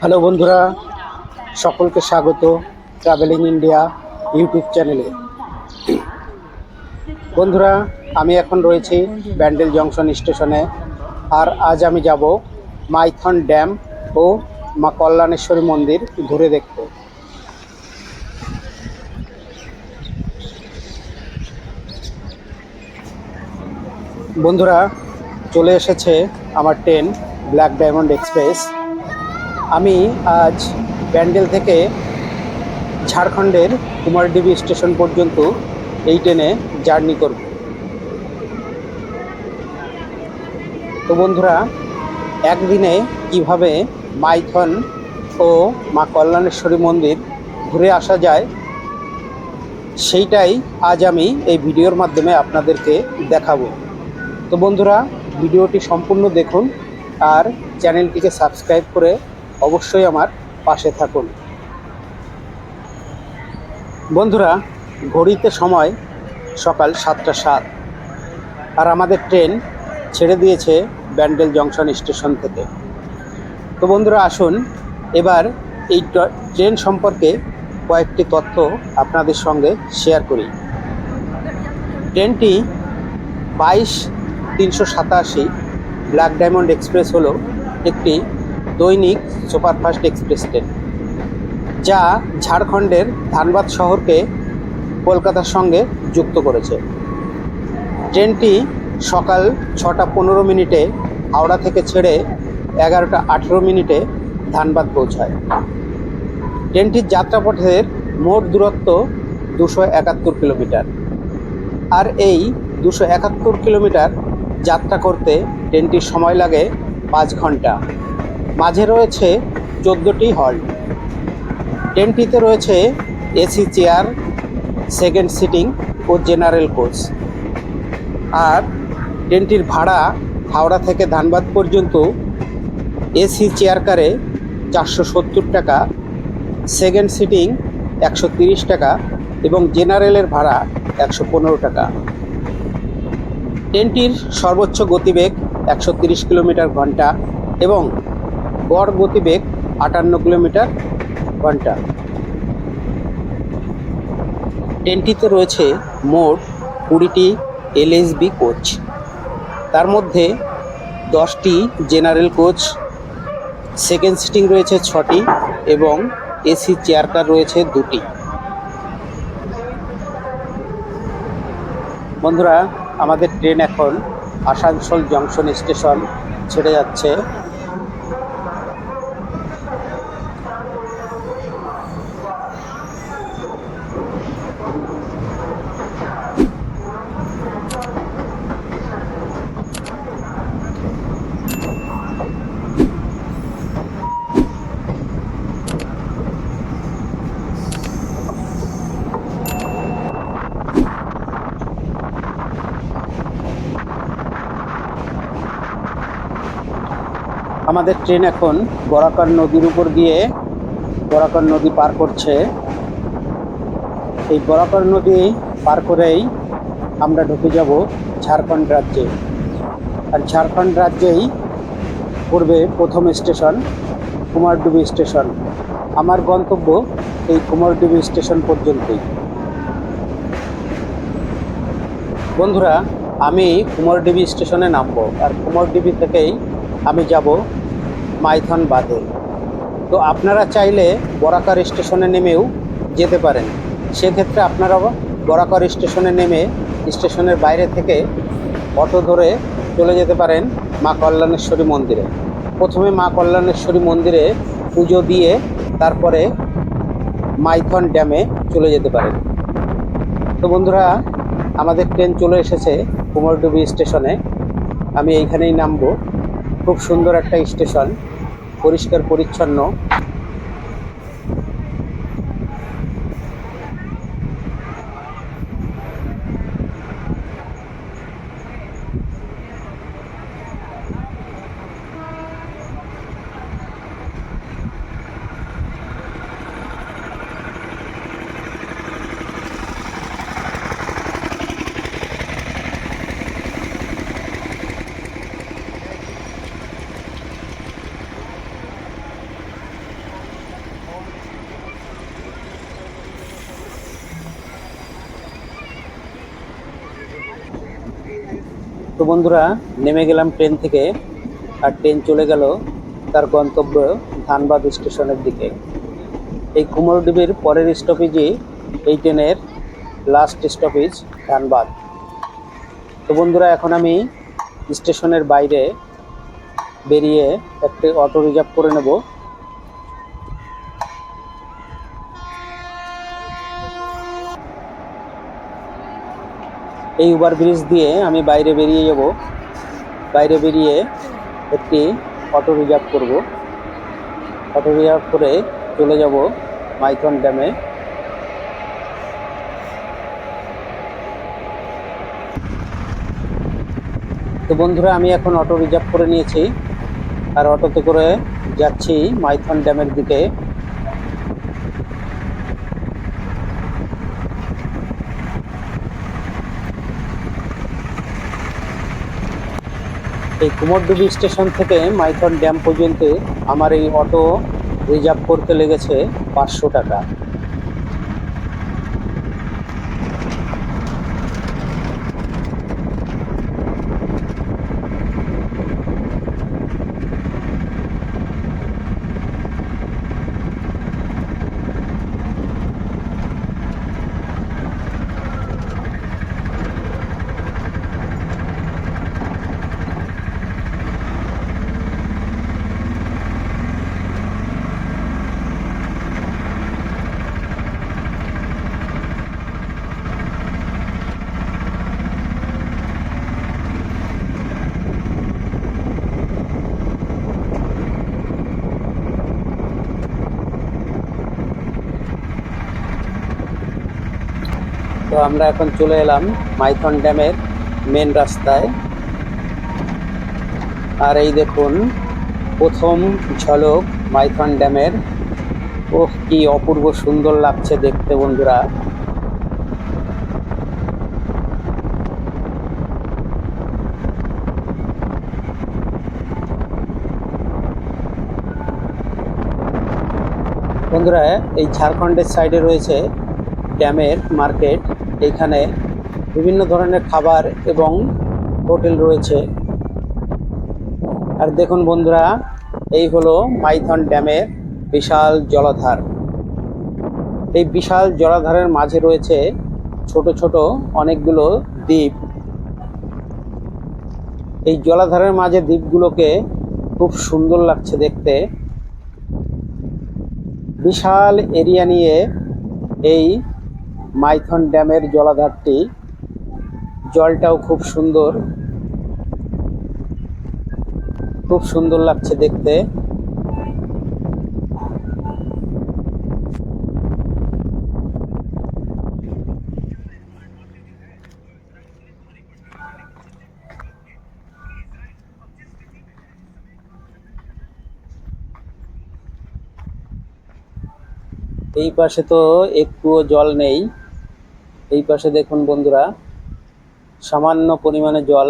Hello বন্ধুরা, সকলকে স্বাগত ট্রাভেলিং ইন্ডিয়া ইউটিউব চ্যানেলে বন্ধুরা, আমি এখন রয়েছি ব্যান্ডেল জংশন স্টেশনে আর আজ আমি যাব মাইথন ড্যাম ও মা কল্যাণেশ্বরী মন্দির ঘুরে দেখতে। বন্ধুরা, চলে এসেছে আমার ট্রেন ব্ল্যাক ডায়মন্ড এক্সপ্রেস আমি আজ ব্যান্ডেল থেকে ঝাড়খণ্ডের কুমারডিবি স্টেশন পর্যন্ত এই ট্রেনে জার্নি করব। তো বন্ধুরা, একদিনে কীভাবে মাইথন ও মা কল্যাণেশ্বরী মন্দির ঘুরে আসা যায়, সেইটাই আজ আমি এই ভিডিওর মাধ্যমে আপনাদেরকে দেখাবো। তো বন্ধুরা, ভিডিওটি সম্পূর্ণ দেখুন আর চ্যানেলটিকে সাবস্ক্রাইব করে অবশ্যই আমার পাশে থাকুন। বন্ধুরা, ঘড়িতে সময় সকাল সাতটা সাত। আর আমাদের ট্রেন ছেড়ে দিয়েছে ব্যান্ডেল জংশন স্টেশন থেকে। তো বন্ধুরা, আসুন, এবার এই ট্রেন সম্পর্কে কয়েকটি তথ্য আপনাদের সঙ্গে শেয়ার করি। ট্রেনটি বাইশ তিনশো সাতাশি ব্ল্যাক ডায়মন্ড এক্সপ্রেস হলো একটি দৈনিক সুপারফাস্ট এক্সপ্রেস ট্রেন যা ঝাড়খণ্ডের ধানবাদ শহরকে কলকাতার সঙ্গে যুক্ত করেছে। ট্রেনটি সকাল ছটা পনেরো মিনিটে হাওড়া থেকে ছেড়ে এগারোটা আঠেরো মিনিটে ধানবাদ পৌঁছায়। ট্রেনটির যাত্রাপথের মোট দূরত্ব দুশো একাত্তর কিলোমিটার। আর এই দুশো একাত্তর কিলোমিটার যাত্রা করতে ট্রেনটির সময় লাগে পাঁচ ঘণ্টা। মাঝে রয়েছে চোদ্দোটি হল্ট ট্রেনটিতে রয়েছে এসি চেয়ার, সেকেন্ড সিটিং ও জেনারেল কোচ। আর ট্রেনটির ভাড়া হাওড়া থেকে ধানবাদ পর্যন্ত এসি চেয়ার কারে চারশো সত্তর টাকা, সেকেন্ড সিটিং একশো তিরিশ টাকা এবং জেনারেলের ভাড়া একশো পনেরো টাকা। ট্রেনটির সর্বোচ্চ গতিবেগ একশো তিরিশ কিলোমিটার ঘণ্টা এবং গড় গতিবেগ আটান্ন কিলোমিটার ঘণ্টা ট্রেনটিতে রয়েছে মোট কুড়িটি এলএসবি কোচ। তার মধ্যে দশটি জেনারেল কোচ, সেকেন্ড সিটিং রয়েছে ছটি এবং এসি চেয়ার কার রয়েছে দুটি। বন্ধুরা, আমাদের ট্রেন এখন আসানসোল জংশন স্টেশন ছেড়ে যাচ্ছে। আমাদের ট্রেন এখন বরাকর নদীর উপর দিয়ে বরাকর নদী পার করছে। এই বরাকর নদী পার করেই আমরা ঢুকে যাব ঝাড়খণ্ড রাজ্যে। আর ঝাড়খণ্ড রাজ্যেই পড়বে প্রথম স্টেশন, কুমারডুবি স্টেশন। আমার গন্তব্য এই কুমারডুবি স্টেশন পর্যন্তই। বন্ধুরা, আমি কুমারডিবি স্টেশনে নামবো। আর কুমারডিবি থেকেই আমি যাব মাইথন বাদে তো আপনারা চাইলে বরাকার স্টেশনে নেমেও যেতে পারেন। সেক্ষেত্রে আপনারা বরাকর স্টেশনে নেমে স্টেশনের বাইরে থেকে অটো ধরে চলে যেতে পারেন মা কল্যাণেশ্বরী মন্দিরে। প্রথমে মা কল্যাণেশ্বরী মন্দিরে পুজো দিয়ে তারপরে মাইথন ড্যামে চলে যেতে পারেন। তো বন্ধুরা, আমাদের ট্রেন চলে এসেছে কুমারডুবি স্টেশনে। আমি এইখানেই নামবো। খুব সুন্দর একটা স্টেশন পরিষ্কার পরিচ্ছন্ন। বন্ধুরা, নেমে গেলাম ট্রেন থেকে আর ট্রেন চলে গেল তার গন্তব্য ধানবাদ স্টেশনের দিকে। এই কুমোরডিবির পরের স্টপেজই এই ট্রেনের লাস্ট স্টপেজ ধানবাদ। তো বন্ধুরা, এখন আমি স্টেশনের বাইরে বেরিয়ে একটি অটো রিজার্ভ করে নেব। এই ওভার ব্রিজ দিয়ে আমি বাইরে বেরিয়ে যাব। বাইরে বেরিয়ে একটি অটো রিজার্ভ করব। অটো রিজার্ভ করে চলে যাব মাইথন ড্যামে। তো বন্ধুরা, আমি এখন অটো রিজার্ভ করে নিয়েছি। আর অটোতে করে যাচ্ছি মাইথন ড্যামের দিকে। এই কুমোরডুবি স্টেশন থেকে মাইথন ড্যাম পর্যন্ত আমার এই অটো রিজার্ভ করতে লেগেছে পাঁচশো টাকা। তো আমরা এখন চলে এলাম মাইথন ড্যামের মেন রাস্তায়। আর এই দেখুন, প্রথম ঝলক মাইথন ড্যামের। ওহ, কি অপূর্ব সুন্দর লাগছে দেখতে বন্ধুরা। বন্ধুরা, এই ঝাড়খণ্ডের সাইডে রয়েছে ড্যামের মার্কেট এইখানে বিভিন্ন ধরনের খাবার এবং হোটেল রয়েছে। আর দেখুন বন্ধুরা, এই হলো মাইথন ড্যামের বিশাল জলাধার। এই বিশাল জলাধারের মাঝে রয়েছে ছোট ছোট অনেকগুলো দ্বীপ। এই জলাধারের মাঝে দ্বীপগুলোকে খুব সুন্দর লাগছে দেখতে। বিশাল এরিয়া নিয়ে এই মাইথন ড্যামের জলাধারটি, জলটাও খুব সুন্দর। খুব সুন্দর লাগছে দেখতে। এই পাশে তো একটুও জল নেই। এই পাশে দেখুন বন্ধুরা, সামান্য পরিমাণে জল।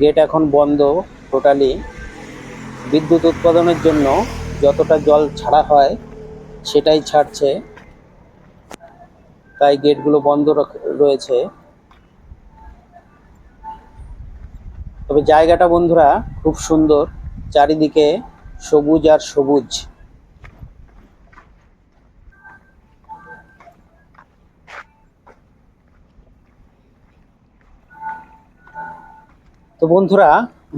গেট এখন বন্ধ টোটালি বিদ্যুৎ উৎপাদনের জন্য যতটা জল ছাড়া হয়, সেটাই ছাড়ছে। তাই গেটগুলো বন্ধ রয়েছে। তবে জায়গাটা বন্ধুরা খুব সুন্দর, চারিদিকে সবুজ আর সবুজ। তো বন্ধুরা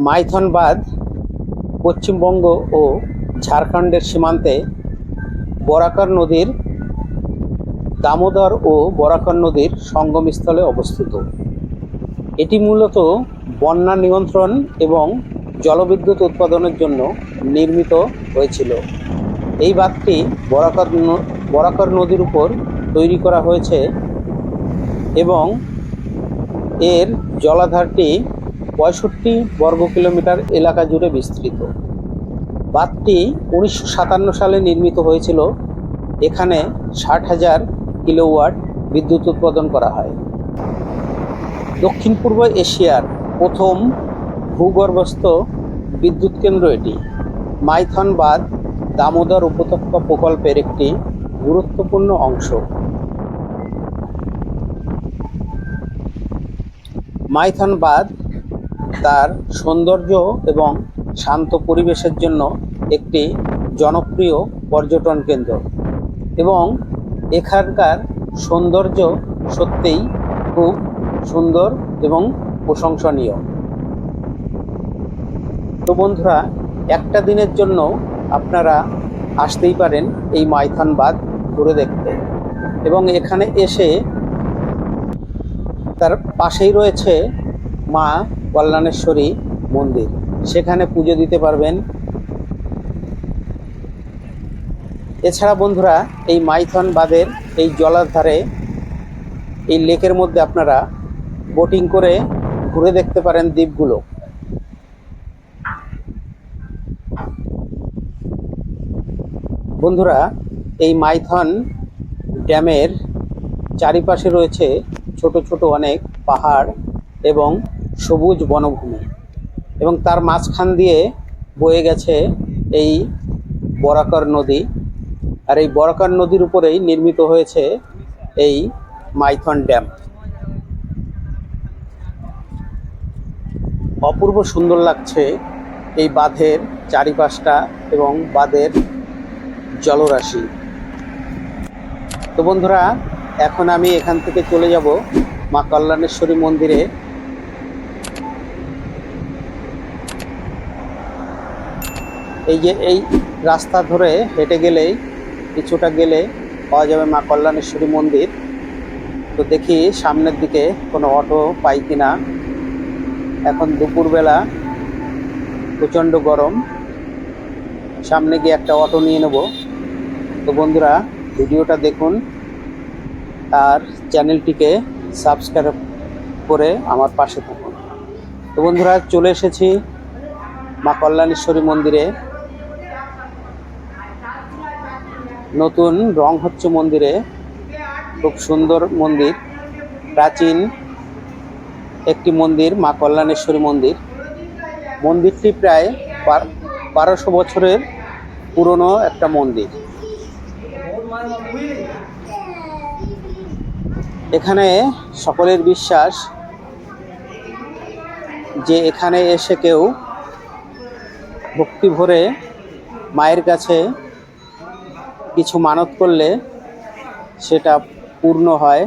মাইথন বাঁধ পশ্চিমবঙ্গ ও ঝাড়খণ্ডের সীমান্তে বরাকর নদীর দামোদর ও বরাকর নদীর সঙ্গমস্থলে অবস্থিত। এটি মূলত বন্যা নিয়ন্ত্রণ এবং জলবিদ্যুৎ উৎপাদনের জন্য নির্মিত হয়েছিল। এই বাঁধটি বরাকর বরাকর নদীর উপর তৈরি করা হয়েছে এবং এর জলাধারটি পঁয়ষট্টি বর্গ কিলোমিটার এলাকা জুড়ে বিস্তৃত। বাঁধটি উনিশশো সাতান্ন সালে নির্মিত হয়েছিল। এখানে ষাট হাজার কিলোওয়াট বিদ্যুৎ উৎপাদন করা হয়। দক্ষিণ পূর্ব এশিয়ার প্রথম ভূগর্ভস্থ বিদ্যুৎ কেন্দ্র এটি। মাইথন বাঁধ দামোদর উপত্যকা প্রকল্পের একটি গুরুত্বপূর্ণ অংশ। মাইথন বাঁধ তার সৌন্দর্য এবং শান্ত পরিবেশের জন্য একটি জনপ্রিয় পর্যটন কেন্দ্র এবং এখানকার সৌন্দর্য সত্যিই খুব সুন্দর এবং প্রশংসনীয়। তো বন্ধুরা একটা দিনের জন্য আপনারা আসতেই পারেন এই মাইথন বাঁধ ঘুরে দেখতে। এবং এখানে এসে তার পাশেই রয়েছে মা কল্যাণেশ্বরী মন্দির। সেখানে পুজো দিতে পারবেন। এছাড়া বন্ধুরা, এই মাইথন বাঁধের এই জলার ধারে, এই লেকের মধ্যে আপনারা বোটিং করে ঘুরে দেখতে পারেন দ্বীপগুলো। বন্ধুরা, এই মাইথন ড্যামের চারিপাশে রয়েছে ছোট ছোট অনেক পাহাড় এবং সবুজ বনভূমি এবং তার মাঝখান দিয়ে বয়ে গেছে এই বরাকর নদী। আর এই বরাকর নদীর উপরেই নির্মিত হয়েছে এই মাইথন ড্যাম। অপূর্ব সুন্দর লাগছে এই বাঁধের চারিপাশটা এবং বাঁধের জলরাশি। তো বন্ধুরা, এখন আমি এখান থেকে চলে যাব মা কল্যাণেশ্বরী মন্দিরে। এই যে এই রাস্তা ধরে হেঁটে গেলেই কিছুটা গেলে পাওয়া যাবে মা কল্যাণেশ্বরী মন্দির। তো দেখি সামনের দিকে কোনো অটো পাই কিনা। এখন দুপুরবেলা, প্রচণ্ড গরম। সামনে গিয়ে একটা অটো নিয়ে নেব। তো বন্ধুরা, ভিডিওটা দেখুন। আর চ্যানেলটিকে সাবস্ক্রাইব করে আমার পাশে থাকুন। তো বন্ধুরা, চলে এসেছি মা কল্যাণেশ্বরী মন্দিরে। নতুন রং হচ্ছে মন্দিরে। খুব সুন্দর মন্দির। প্রাচীন একটি মন্দির, মা কল্যাণেশ্বরী মন্দির। মন্দিরটি প্রায় বারোশো বছরের পুরনো একটা মন্দির। এখানে সকলের বিশ্বাস যে এখানে এসে কেউ ভক্তি ভরে মায়ের কাছে কিছু মানত করলে সেটা পূর্ণ হয়।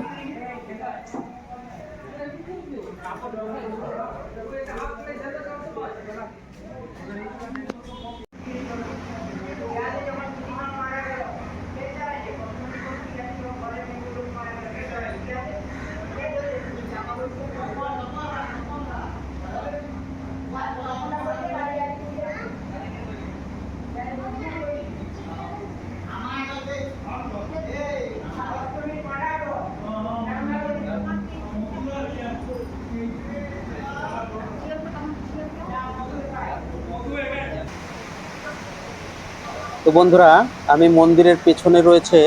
তো বন্ধুরা, আমি মন্দিরের পেছনে রয়েছে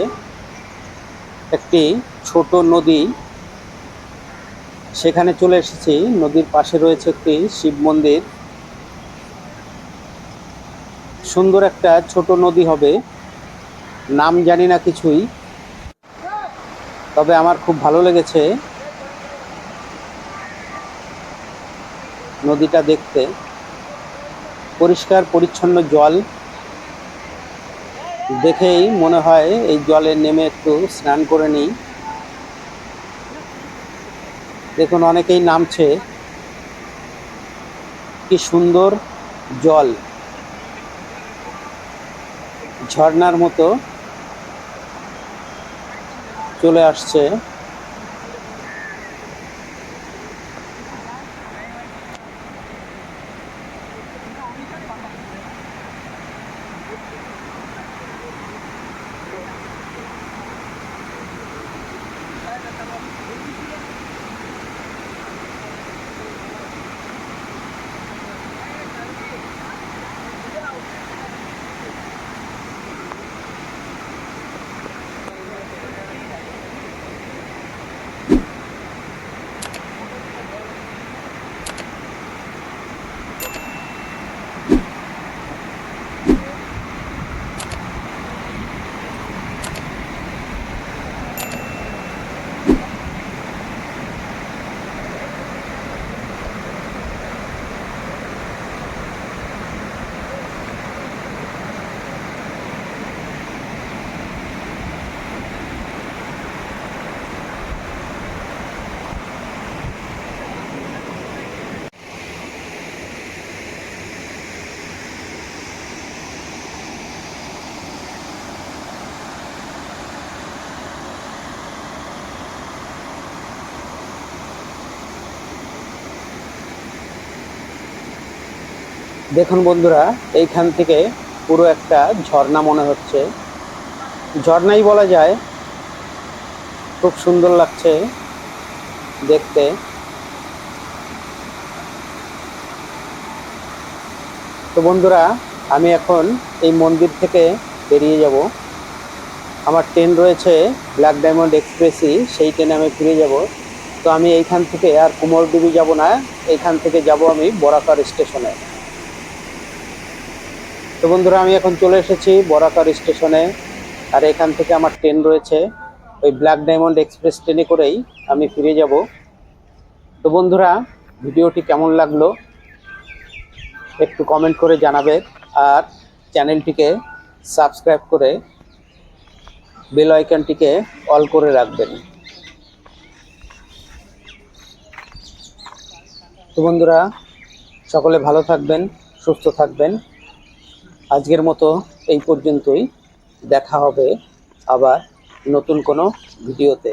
একটি ছোট নদী। সেখানে চলে এসেছি। নদীর পাশে রয়েছে একটি শিব মন্দির। সুন্দর একটা ছোট নদী হবে। নাম জানি না কিছুই। তবে আমার খুব ভালো লেগেছে নদীটা দেখতে। পরিষ্কার, পরিচ্ছন্ন জল। দেখেই মনে হয় এই জলে নেমে একটু স্নান করে নিই। দেখুন, অনেকেই নামছে। কি সুন্দর জল। ঝর্নার মতো চলে আসছে। দেখুন বন্ধুরা, এইখান থেকে পুরো একটা ঝর্ণা মনে হচ্ছে। ঝর্ণাই বলা যায়। খুব সুন্দর লাগছে দেখতে। তো বন্ধুরা, আমি এখন এই মন্দির থেকে বেরিয়ে যাব। আমার ট্রেন রয়েছে ব্ল্যাক ডায়মন্ড এক্সপ্রেসই, সেই ট্রেনে আমি ফিরে যাব। তো আমি এইখান থেকে আর কুমোরডুবি যাব না, এইখান থেকে যাব আমি বরাকার স্টেশনে। তো বন্ধুরা, আমি এখন চলে এসেছি বরাকার স্টেশনে। আর এখান থেকে আমার ট্রেন রয়েছে। ওই ব্ল্যাক ডায়মন্ড এক্সপ্রেস ট্রেনে করেই আমি ফিরে যাব। তো বন্ধুরা, ভিডিওটি কেমন লাগল? একটু কমেন্ট করে জানাবে। আর চ্যানেলটিকে সাবস্ক্রাইব করে বেল আইকনটিকে অল করে রাখবেন। তো বন্ধুরা, সকলে ভালো থাকবেন, সুস্থ থাকবেন। আজকের মতো এই পর্যন্তই। দেখা হবে আবার নতুন কোনো ভিডিওতে।